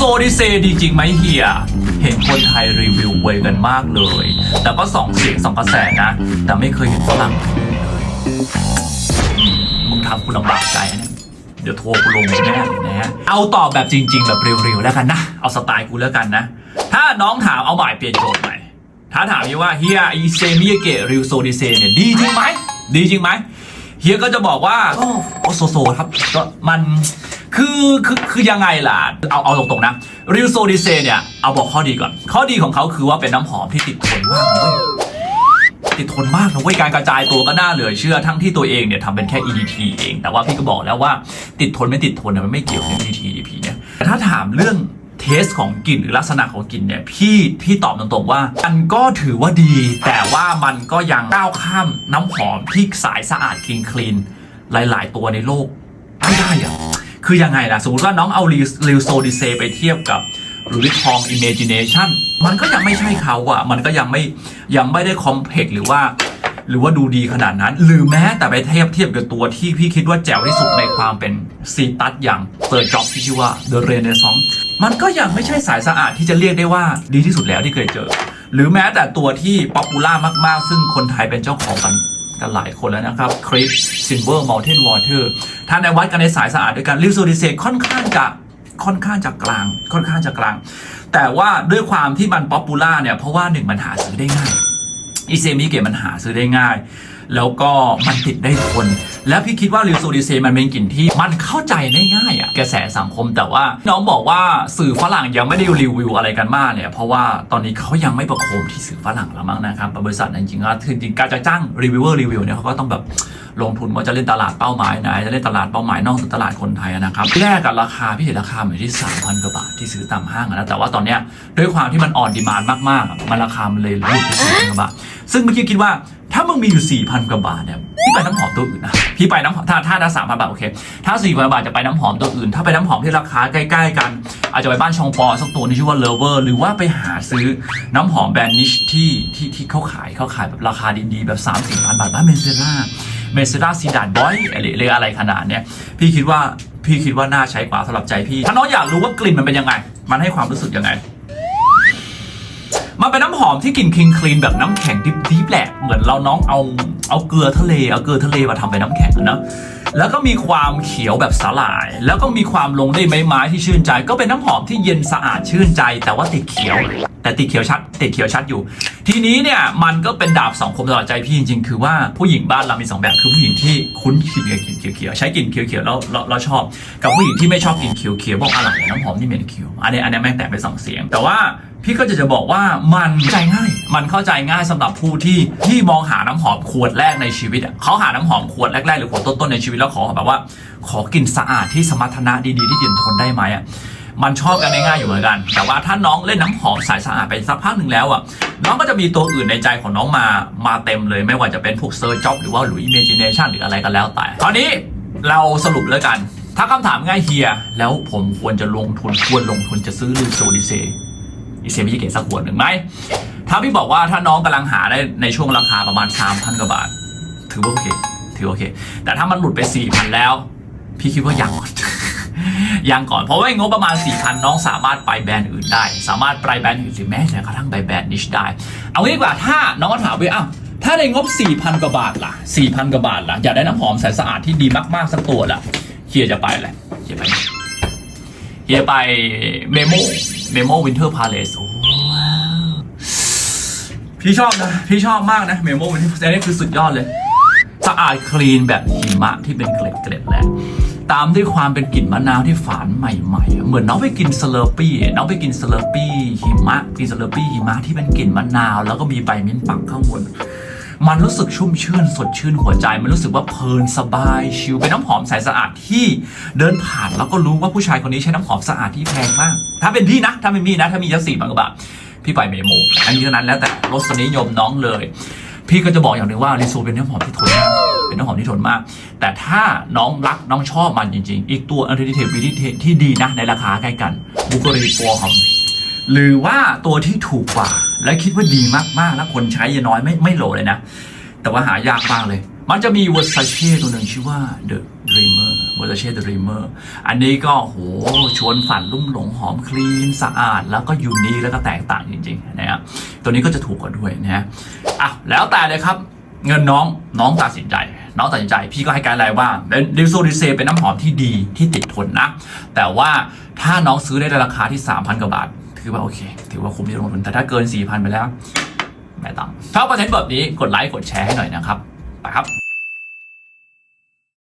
โซดิเซดีจริงไหมเฮีย เห็นคนไทยรีวิวเวยกันมากเลย แต่ก็สองเสียงสองกระแสนะ แต่ไม่เคยเห็นฝรั่งเลยมึงทำกูลำบากใจนะเดี๋ยวโทรกูลงแน่เลยนะฮะ เอาตอบแบบจริง ๆ แบบเร็วๆแล้วกันนะ เอาสไตล์กูแล้วกันนะ ถ้าน้องถามเอาหมายเปลี่ยนโจทย์ใหม่ ถ้าถามยี่ว่าเฮียอีเซมิยาเกะริวโซดิเซเนี่ยดีจริงไหม ดีจริงไหม เฮียก็จะบอกว่าก็โอโซโซครับ ก็มัน คือคือคือยังไงล่ะ เอาเอาตรงๆนะริวโซดิเซเนี่ยเอาบอกข้อดีก่อน ข้อดีของเขาคือว่าเป็นน้ำหอมที่ติดทนมากนะเว้ยติดทนมากนะเว้ยการกระจายตัวก็น่าเหลือเชื่อทั้งที่ตัวเองเนี่ยทำเป็นแค่ EDT เอง แต่ว่าพี่ก็บอกแล้วว่าติดทนไม่ติดทนเนี่ยมันไม่เกี่ยวกับ EDT EDP เนี่ยแต่ถ้าถามเรื่องเทสของกลิ่นหรือลักษณะของกลิ่นเนี่ยพี่พี่ตอบตรงๆว่า มันก็ถือว่าดี แต่ว่ามันก็ยังก้าวข้ามน้ำหอมที่สายสะอาดคลีนคลีนหลาย ๆ ตัวในโลกไม่ได้อะ คือยังไงล่ะ สมมติว่าน้องเอาลิวโซดิเซไปเทียบกับหรือวิทองอิมเมจิเนชันมันก็ยังไม่ใช่เขาอะมันก็ยังไม่ยังไม่ได้คอมเพล็กหรือว่า หรือว่าดูดีขนาดนั้น หรือแม้แต่ไปเทียบเทียบกับตัวที่พี่คิดว่าแจ๋วที่สุดในความเป็นซีตัสอย่างเปิดจ็อบที่ชื่อว่า The Renaissance มันก็ยังไม่ใช่สายสะอาดที่จะเรียกได้ว่าดีที่สุดแล้วที่เคยเจอ หรือแม้แต่ตัวที่ป๊อปปูล่ามากๆ ซึ่งคนไทยเป็นเจ้าของกันกันหลายคนแล้วนะครับคริสซินเวอร์ม u ลเทนวอเตอร์ถ้าในวัดกันในสายสะอาดด้วยกันลิวโซดิเซค่อนข้างจะค่อนข้างจะกลาง ค่อนข้างจะกลาง แต่ว่าด้วยความที่มันป๊อปปูล่าเนี่ย เพราะว่าหนึ่งมันหาซื้อได้ง่ายอีเซมิเกะมันหาซื้อได้ง่าย แล้วก็มันติดได้ทน แล้วพี่คิดว่าริวโซดิเซมันเป็นกลิ่นที่มันเข้าใจได้ง่ายอะกระแสสังคมแต่ว่า น้องบอกว่าสื่อฝรั่งยังไม่ได้รีวิวอะไรกันมากเนี่ยเพราะว่าตอนนี้เขายังไม่ประโคมที่สื่อฝรั่งแล้วมั้งนะครับบริษัทจริงๆก็คือจริงการจะจ้างรีวิวเวอร์รีวิวเนี่ยเขาก็ต้องแบบลงทุนว่าจะเล่นตลาดเป้าหมายไหนจะเล่นตลาดเป้าหมายนอกตลาดคนไทยนะครับแรกกับราคาพี่เห็นราคาอยู่ที่ 3,000กว่าบาทที่ซื้อตามห้างนะแต่ว่าตอนเนี้ยด้วยความที่มันอ่อนดีมานมากๆมันราคามันเลยลุกไปสี่พันกว่าบาทซึ่งเมื่อกี้คิดว่า ถ้ามึงมีอยู่ 4,000 กว่าบาทเนี่ยพี่ไปน้ำหอมตัวอื่นนะพี่ไปน้ำหอมถ้าถ้าถ้าสามพันบาทโอเค ถ้า4 0 0 0บาทจะไปน้ำหอมตัวอื่น ถ้าไปน้ำหอมที่ราคาใกล้ ๆ กัน อาจจะไปบ้านชองปอสักตัวที่ชื่อว่าเลเวอร์หรือว่าไปหาซื้อน้ำหอมแบรนด์นิชที่ที่ที่เขาขายเขาขายแบบราคาดีๆ แบบ3 4 0 0 0บาทบ้านเมนเซล่าเมนเซล่าซีดานบอยอะไรอะไรขนาดเนี้ยพี่คิดว่าพี่คิดว่าน่าใช้กว่าสำหรับใจพี่ถ้าน้องอยากรู้ว่ากลิ่นมันเป็นยังไง มันให้ความรู้สึกยังไง เป็นน้ำหอมที่กลิ่นคลีนคลีนแบบน้ำแข็งดิบดิบแหละเหมือนเราน้องเอาเอาเกลือทะเลเอาเกลือทะเลมาทำเป็นน้ำแข็งนะแล้วก็มีความเขียวแบบสลาย แล้วก็มีความลงได้ไม้ไม้ที่ชื่นใจ ก็เป็นน้ำหอมที่เย็นสะอาดชื่นใจ แต่ว่าติดเขียว แต่ติดเขียวชัดติดเขียวชัดอยู่ ทีนี้เนี่ยมันก็เป็นดาบสองคมตลอดใจพี่จริงๆคือว่าผู้หญิงบ้านเรามีสองแบบคือผู้หญิงที่คุ้นกลิ่นกับกลิ่นเขียวๆใช้กลิ่นเขียวๆแล้วแล้วชอบ กับผู้หญิงที่ไม่ชอบกลิ่นเขียวๆบอกอะไรน้ำหอมที่เหม็นเขียวอันนี้อันนี้แม่งแตกไปสองเสียง แต่ว่า พี่ก็จะจะบอกว่ามันเข้าใจง่าย มันเข้าใจง่ายสำหรับผู้ที่ที่มองหาน้ำหอมขวดแรกในชีวิตอะเขาหาน้ำหอมขวดแรกๆหรือขวดต้นๆในชีวิตแล้วขอแบบว่า ขอกลิ่นสะอาดที่สมรรถนะดีๆที่เย็นทนได้ไหมอะมันชอบกันง่ายๆอยู่เหมือนกัน แต่ว่าถ้าน้องเล่นน้ำหอมสายสะอาดไปสักพักหนึ่งแล้วอะน้องก็จะมีตัวอื่นในใจของน้องมามาเต็มเลย ไม่ว่าจะเป็นพวกเซอร์จ็อบหรือว่าหรืออิมเมจิเนชันหรืออะไรก็แล้วแต่ตอนนี้เราสรุปแล้วกัน ถ้าคำถามง่ายเฮีย แล้วผมควรจะลงทุนควรลงทุนจะซื้อลิโซดิเซ อีเซมิจิเกะสักขวดหนึ่งไหมถ้าพี่บอกว่าถ้าน้องกำลังหาได้ในช่วงราคาประมาณ3,000กว่าบาท ถือว่าโอเคถือโอเค แต่ถ้ามันหลุดไป4,000แล้ว พี่คิดว่ายังก่อนยังก่อนเพราะว่างบประมาณ 4,000 น้องสามารถไปแบรนด์อื่นได้ สามารถไปแบรนด์อื่นหรือแม้แต่กระทั่งไปแบรนด์นิชได้ เอางี้ดีกว่าถ้าน้องก็ถามว่าอ้าวถ้าในงบ 4,000 กว่าบาทล่ะ 4,000 กว่าบาทล่ะ อยากได้น้ำหอมใสสะอาดที่ดีมาก ๆ สักตัวล่ะเฮียจะไปอะไรเฮียไปเฮียไปเมโม เมโมวินเทอร์พาเลสโอ้พี่ชอบนะ พี่ชอบมากนะ เมโมวินเทอร์พาเลสนี่คือสุดยอดเลย สะอาดคลีนแบบหิมะที่เป็นเกล็ดเกล็ดๆแหละตามด้วยความเป็นกลิ่นมะนาวที่ฝานใหม่ๆ เหมือนน้องไปกินสเลอร์ปี้ น้องไปกินสเลอร์ปี้หิมะ กินสเลอร์ปี้หิมะที่เป็นกลิ่นมะนาว แล้วก็มีใบมิ้นท์ปักข้างบน มันรู้สึกชุ่มชื่นสดชื่นหัวใจ มันรู้สึกว่าเพลินสบายชิลเป็นน้ำหอมใสสะอาดที่เดินผ่านแล้วก็รู้ว่าผู้ชายคนนี้ใช้น้ำหอมสะอาดที่แพงมาก ถ้าเป็นพี่นะ ถ้าเป็นพี่นะ ถ้ามียักสี่บางกว่าบพี่ไปเมโมอันนี้เท่านั้นแล้วแต่รสนิยมน้องเลย พี่ก็จะบอกอย่างหนึ่งว่าลิซูเป็นน้ำหอมที่ทนมากเป็นน้ำหอมที่ทนมาก แต่ถ้าน้องรักน้องชอบมันจริง ๆ อีกตัวอันดิเทปวิธีที่ดีนะในราคาใกล้กันบุกรีปัวหอมหรือว่าตัวที่ถูกกว่า และคิดว่าดีมากๆแล้วคนใช้ยังน้อยไม่ไม่โหลเลยนะ แต่ว่าหายากมากเลย มันจะมี Versace ตัวหนึ่งชื่อว่า The Dreamer Versace The Dreamer อันนี้ก็โหชวนฝันลุ่มหลงหอมคลีนสะอาด แล้วก็ยูนิคแล้วก็แตกต่างจริงๆนะครับตัวนี้ก็จะถูกกว่าด้วยนะฮะอะแล้วแต่เลยครับเงินน้องน้องตัดสินใจ น้องตัดสินใจ พี่ก็ให้การอะไรว่าดิโซดิเซเป็นน้ำหอมที่ดีที่ติดทนนะ แต่ว่าถ้าน้องซื้อได้ในราคาที่ 3,000 กว่าบาท ถือว่าโอเค ถือว่าคุ้มที่ลงทุนแต่ถ้าเกิน 4,000 ไปแล้ว ไม่ต้องถ้าคอนเทนต์แบบนี้กดไลค์กดแชร์ให้หน่อยนะครับ ไปครับ